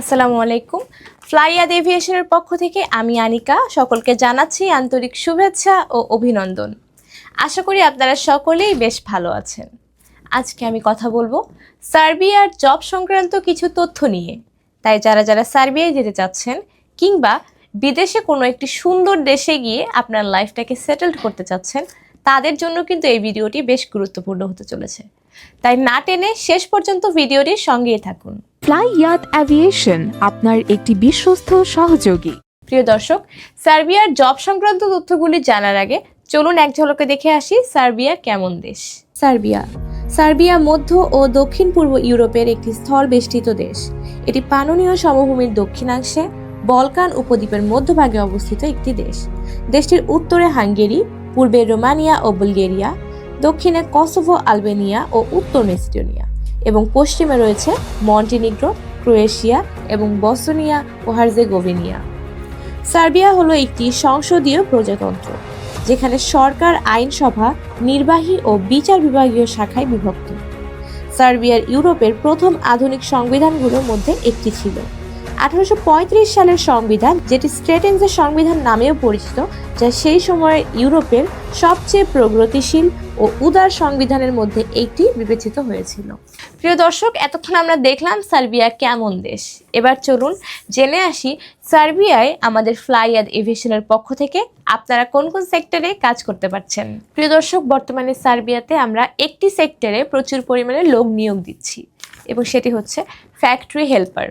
আসসালামু আলাইকুম। ফ্লাইয়াদ এভিয়েশনের পক্ষ থেকে আমি আনিকা। সকলকে জানাচ্ছি আন্তরিক শুভেচ্ছা ও অভিনন্দন। আশা করি আপনারা সকলেই বেশ ভালো আছেন। আজকে আমি কথা বলব সার্বিয়ার জব সংক্রান্ত কিছু তথ্য নিয়ে। তাই যারা যারা সার্বিয়ায় যেতে চাচ্ছেন কিংবা বিদেশে কোনো একটি সুন্দর দেশে গিয়ে আপনার লাইফটাকে সেটেলড করতে চাচ্ছেন, তাদের জন্য কিন্তু এই ভিডিওটি বেশ গুরুত্বপূর্ণ হতে চলেছে। তাই না টেনে শেষ পর্যন্ত ভিডিওটির সঙ্গেই থাকুন। ফ্লাই ইয়াত অ্যাভিয়েশন আপনার একটি বিশ্বস্ত সহযোগী। প্রিয় দর্শক সার্বিয়ার জব সংক্রান্ত তথ্যগুলি জানার আগে চলুন এক ঝলকে দেখে আসি সার্বিয়া কেমন দেশ। সার্বিয়া। সার্বিয়া মধ্য ও দক্ষিণ পূর্ব ইউরোপের একটি স্থল বেষ্টিত দেশ। এটি পাননীয় সমভূমির দক্ষিণাংশে বলকান উপদ্বীপের মধ্যভাগে অবস্থিত একটি দেশ। দেশটির উত্তরে হাঙ্গেরি পূর্বে রোমানিয়া ও বুলগেরিয়া দক্ষিণে কসোভো আলবেনিয়া ও উত্তর মেসিডোনিয়া। এবং পশ্চিমে রয়েছে মন্টিনিগ্রো, ক্রোয়েশিয়া এবং বসনিয়া ও হার্জেগোভিনিয়া। সার্বিয়া হলো একটি সংসদীয় প্রজাতন্ত্র, যেখানে সরকার, আইনসভা, নির্বাহী ও বিচার বিভাগীয় শাখায় বিভক্ত। সার্বিয়ার ইউরোপের প্রথম আধুনিক সংবিধানগুলোর মধ্যে একটি ছিল। আঠারোশো পঁয়ত্রিশ সালের সংবিধান, যেটি স্ট্রেটেন্সের সংবিধান নামেও পরিচিত, যা সেই সময়ের ইউরোপের সবচেয়ে প্রগতিশীল ও উদার সংবিধানের মধ্যে একটি বিবেচিত হয়েছিল। প্রিয় দর্শক, এতক্ষণ আমরা দেখলাম সার্বিয়া কেমন দেশ। এবার চলুন জেনে আসি সার্বিয়ায় আমাদের ফ্লাই ফ্লাইয়াদ এভিয়েশনের পক্ষ থেকে আপনারা কোন কোন সেক্টরে কাজ করতে পারছেন। প্রিয় দর্শক, বর্তমানে সার্বিয়াতে আমরা একটি সেক্টরে প্রচুর পরিমাণে লোক নিয়োগ দিচ্ছি, এবং সেটি হচ্ছে ফ্যাক্টরি হেল্পার।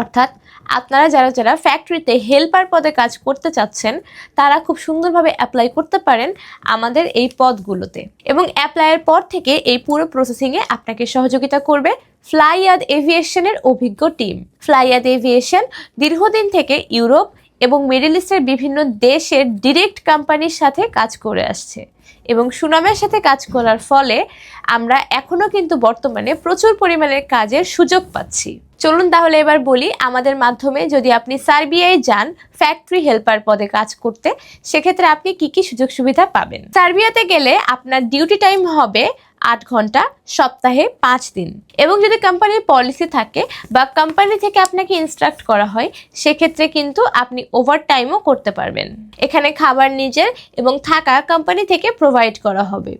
অর্থাৎ আপনারা যারা যারা ফ্যাক্টরিতে হেল্পার পদে কাজ করতে চাচ্ছেন, তারা খুব সুন্দরভাবে অ্যাপ্লাই করতে পারেন আমাদের এই পদগুলোতে। এবং অ্যাপ্লাইয়ের পর থেকে এই পুরো প্রসেসিংয়ে আপনাকে সহযোগিতা করবে ফ্লাইয়াদ এভিয়েশনের অভিজ্ঞ টিম ফ্লাইয়াদ এভিয়েশন দীর্ঘদিন থেকে ইউরোপ এবং মিডল ইস্টের বিভিন্ন দেশের ডিরেক্ট কোম্পানির সাথে কাজ করে আসছে। এবং সুনামের সাথে কাজ করার ফলে আমরা এখনও কিন্তু বর্তমানে প্রচুর পরিমাণের কাজের সুযোগ পাচ্ছি। চলুন তাহলে এবার বলি আমাদের মাধ্যমে যদি আপনি সার্বিয়ায় যান ফ্যাক্টরি হেল্পার পদে কাজ করতে, সেক্ষেত্রে আপনি কি কি সুযোগ সুবিধা পাবেন? সার্বিয়াতে গেলে আপনার ডিউটি টাইম হবে আট ঘণ্টা, সপ্তাহে পাঁচ দিন। এবং যদি কোম্পানির পলিসি থাকে বা কোম্পানি থেকে আপনাকে ইনস্ট্রাক্ট করা হয়, সেক্ষেত্রে কিন্তু আপনি ওভার টাইমও করতে পারবেন। এখানে খাবার নিজের এবং থাকা কোম্পানি থেকে প্রোভাইড করা হবে।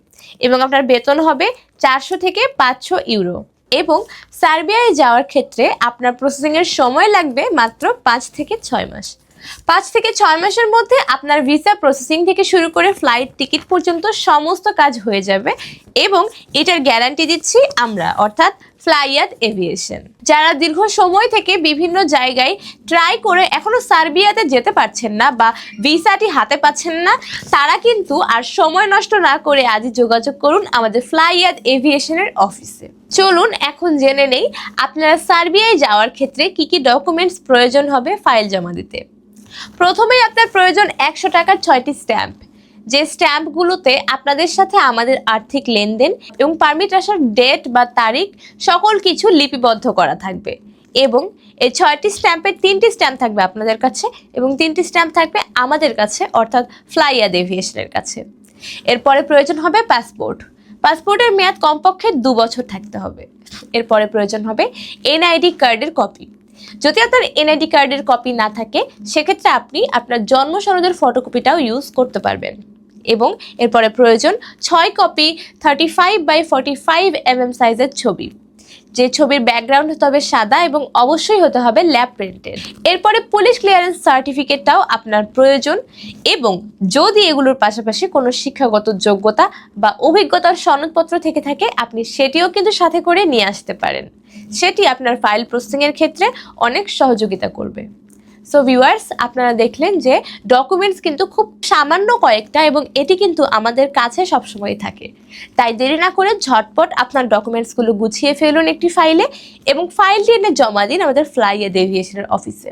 এবং আপনার বেতন হবে চারশো থেকে পাঁচশো ইউরো এবং সার্বিয়ায় যাওয়ার ক্ষেত্রে আপনার প্রসেসিংয়ের সময় লাগবে মাত্র পাঁচ থেকে ছয় মাস। পাঁচ থেকে ছয় মাসের মধ্যে আপনার ভিসা প্রসেসিং থেকে শুরু করে ফ্লাইট টিকিট পর্যন্ত সমস্ত কাজ হয়ে যাবে এবং এটার গ্যারান্টি দিচ্ছি আমরা, অর্থাৎ ফ্লাইয়াত এভিয়েশন যারা দীর্ঘ সময় থেকে বিভিন্ন জায়গায় ট্রাই করে এখনও সার্বিয়াতে যেতে পারছেন না বা ভিসাটি হাতে পাচ্ছেন না, তারা কিন্তু আর সময় নষ্ট না করে আজই যোগাযোগ করুন আমাদের ফ্লাইয়াত এভিয়েশনের অফিসে চলুন এখন জেনে নেই, আপনারা সার্বিয়ায় যাওয়ার ক্ষেত্রে কি কি ডকুমেন্টস প্রয়োজন হবে ফাইল জমা দিতে। প্রথমেই আপনার প্রয়োজন একশো টাকার ছয়টি স্ট্যাম্প যে স্ট্যাম্পগুলোতে আপনাদের সাথে আমাদের আর্থিক লেনদেন এবং পারমিট আসার ডেট বা তারিখ সকল কিছু লিপিবদ্ধ করা থাকবে এবং এই ছয়টি স্ট্যাম্পের তিনটি স্ট্যাম্প থাকবে আপনাদের কাছে এবং তিনটি স্ট্যাম্প থাকবে আমাদের কাছে, অর্থাৎ ফ্লাইয়াদ এভিয়েশনের কাছে। এরপরে প্রয়োজন হবে পাসপোর্ট পাসপোর্টের মেয়াদ কমপক্ষে দু বছর থাকতে হবে। এরপরে প্রয়োজন হবে এনআইডি কার্ডের কপি। যদি আপনার এনআইডি কার্ডের কপি না থাকে, সেক্ষেত্রে আপনি আপনার জন্ম সনদের ফটোকপিটাও ইউজ করতে পারবেন। এবং এরপরে প্রয়োজন ছয় copy thirty five by forty five M M সাইজের ছবি। যে ছবির ব্যাকগ্রাউন্ড হতে হবে সাদা এবং অবশ্যই হতে হবে ল্যাব প্রিন্টেড এরপরে পুলিশ ক্লিয়ারেন্স সার্টিফিকেটটাও আপনার প্রয়োজন এবং যদি এগুলোর পাশাপাশি কোনো শিক্ষাগত যোগ্যতা বা অভিজ্ঞতার সনদপত্র থেকে থাকে, আপনি সেটিও কিন্তু সাথে করে নিয়ে আসতে পারেন। সেটি আপনার ফাইল প্রসেসিংয়ের ক্ষেত্রে অনেক সহযোগিতা করবে। সো ভিউয়ার্স আপনারা দেখলেন যে ডকুমেন্টস কিন্তু খুব সামান্য কয়েকটা এবং এটি কিন্তু আমাদের কাছে সবসময় থাকে। তাই দেরি না করে ঝটপট আপনার ডকুমেন্টসগুলো গুছিয়ে ফেলুন একটি ফাইলে এবং ফাইলটি এনে জমা দিন আমাদের ফ্লাইয়া এভিয়েশনের অফিসে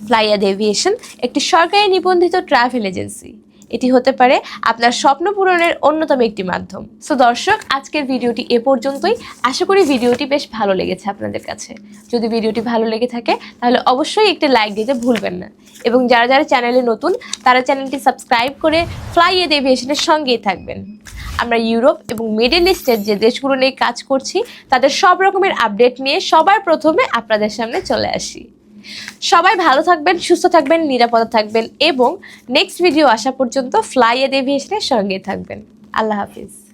ফ্লাইয়া এভিয়েশন একটি সরকারি নিবন্ধিত ট্রাভেল এজেন্সি এটি হতে পারে আপনার স্বপ্ন পূরণের অন্যতম একটি মাধ্যম। সো দর্শক, আজকের ভিডিওটি এ পর্যন্তই। আশা করি ভিডিওটি বেশ ভালো লেগেছে আপনাদের কাছে। যদি ভিডিওটি ভালো লেগে থাকে, তাহলে অবশ্যই একটি লাইক দিতে ভুলবেন না। এবং যারা যারা চ্যানেলে নতুন, তারা চ্যানেলটি সাবস্ক্রাইব করে ফ্লাই এড এভিয়েশনের সঙ্গেই থাকবেন। আমরা ইউরোপ এবং মিডল ইস্টের যে দেশগুলো নিয়ে কাজ করছি, তাদের সব রকমের আপডেট নিয়ে সবার প্রথমে আপনাদের সামনে চলে আসি। সবাই ভালো থাকবেন, সুস্থ থাকবেন, নিরাপদে থাকবেন এবং নেক্সট ভিডিও আসা পর্যন্ত ফ্লাই এভিয়েশনের সঙ্গে থাকবেন। আল্লাহ হাফিজ।